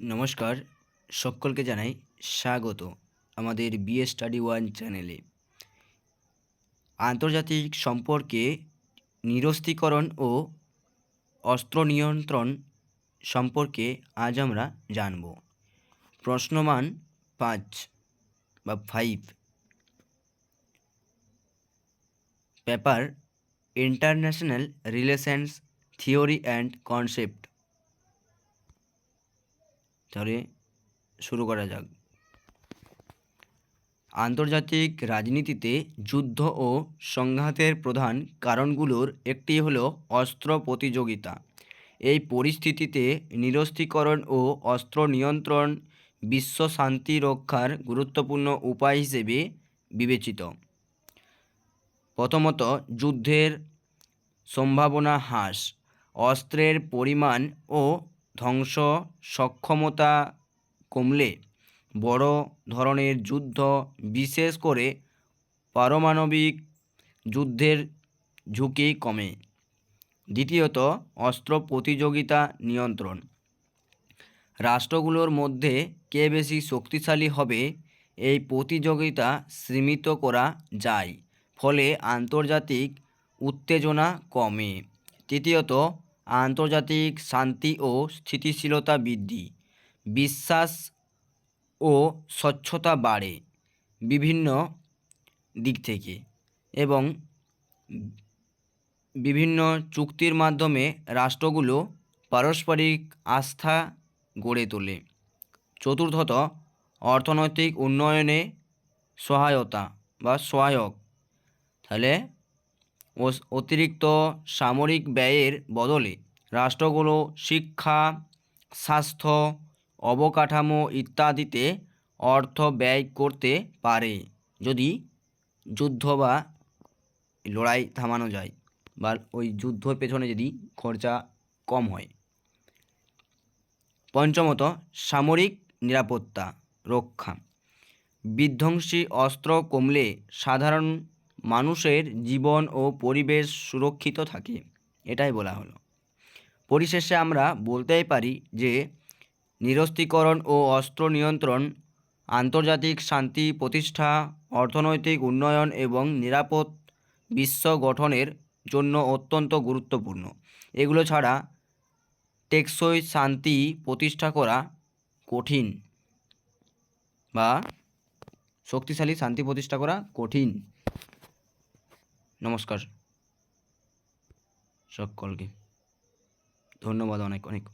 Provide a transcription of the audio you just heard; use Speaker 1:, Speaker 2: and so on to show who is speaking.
Speaker 1: নমস্কার, সকলকে জানাই স্বাগত আমাদের বিএ স্টাডি ওয়ান চ্যানেলে আন্তর্জাতিক সম্পর্কে নিরস্ত্রীকরণ ও অস্ত্র নিয়ন্ত্রণ সম্পর্কে আজ আমরা জানব। প্রশ্নমান পাঁচ বা five paper, international relations theory and concept. তাহলে শুরু করা যাক। আন্তর্জাতিক রাজনীতিতে যুদ্ধ ও সংঘাতের প্রধান কারণগুলোর একটি হলো অস্ত্র প্রতিযোগিতা। এই পরিস্থিতিতে নিরস্ত্রীকরণ ও অস্ত্র নিয়ন্ত্রণ বিশ্ব শান্তি রক্ষার গুরুত্বপূর্ণ উপায় হিসেবে বিবেচিত। প্রথমত, যুদ্ধের সম্ভাবনা হ্রাস। অস্ত্রের পরিমাণ ও ধ্বংস সক্ষমতা কমলে বড় ধরনের যুদ্ধ, বিশেষ করে পারমাণবিক যুদ্ধের ঝুঁকি কমে। দ্বিতীয়ত, অস্ত্র প্রতিযোগিতা নিয়ন্ত্রণ। রাষ্ট্রগুলোর মধ্যে কে বেশি শক্তিশালী হবে, এই প্রতিযোগিতা সীমিত করা যায়, ফলে আন্তর্জাতিক উত্তেজনা কমে। তৃতীয়ত আন্তর্জাতিক শান্তি ও স্থিতিশীলতা বৃদ্ধি, বিশ্বাস ও স্বচ্ছতা বাড়ে বিভিন্ন দিক থেকে এবং বিভিন্ন চুক্তির মাধ্যমে রাষ্ট্রগুলো পারস্পরিক আস্থা গড়ে তোলে। চতুর্থত, অর্থনৈতিক উন্নয়নে সহায়তা বা সহায়ক। তাহলে অতিরিক্ত সামরিক ব্যয়ের বদলে রাষ্ট্রগুলো শিক্ষা, স্বাস্থ্য, অবকাঠামো ইত্যাদিতে অর্থ ব্যয় করতে পারে যদি যুদ্ধ বা লড়াই থামানো যায় বা ওই যুদ্ধর পেছনে যদি খরচা কম হয়। পঞ্চমত, সামরিক নিরাপত্তা রক্ষা। বিধ্বংসী অস্ত্র কমলে সাধারণ মানুষের জীবন ও পরিবেশ সুরক্ষিত থাকে, এটাই বলা হলো। পরিশেষে আমরা বলতেই পারি যে, নিরস্ত্রীকরণ ও অস্ত্র নিয়ন্ত্রণ, আন্তর্জাতিক শান্তি প্রতিষ্ঠা, অর্থনৈতিক উন্নয়ন এবং নিরাপদ বিশ্ব গঠনের জন্য অত্যন্ত গুরুত্বপূর্ণ। এগুলো ছাড়া টেকসই শান্তি প্রতিষ্ঠা করা কঠিন বা শক্তিশালী শান্তি প্রতিষ্ঠা করা কঠিন। নমস্কার সকলকে। ধন্যবাদ অনেক অনেক।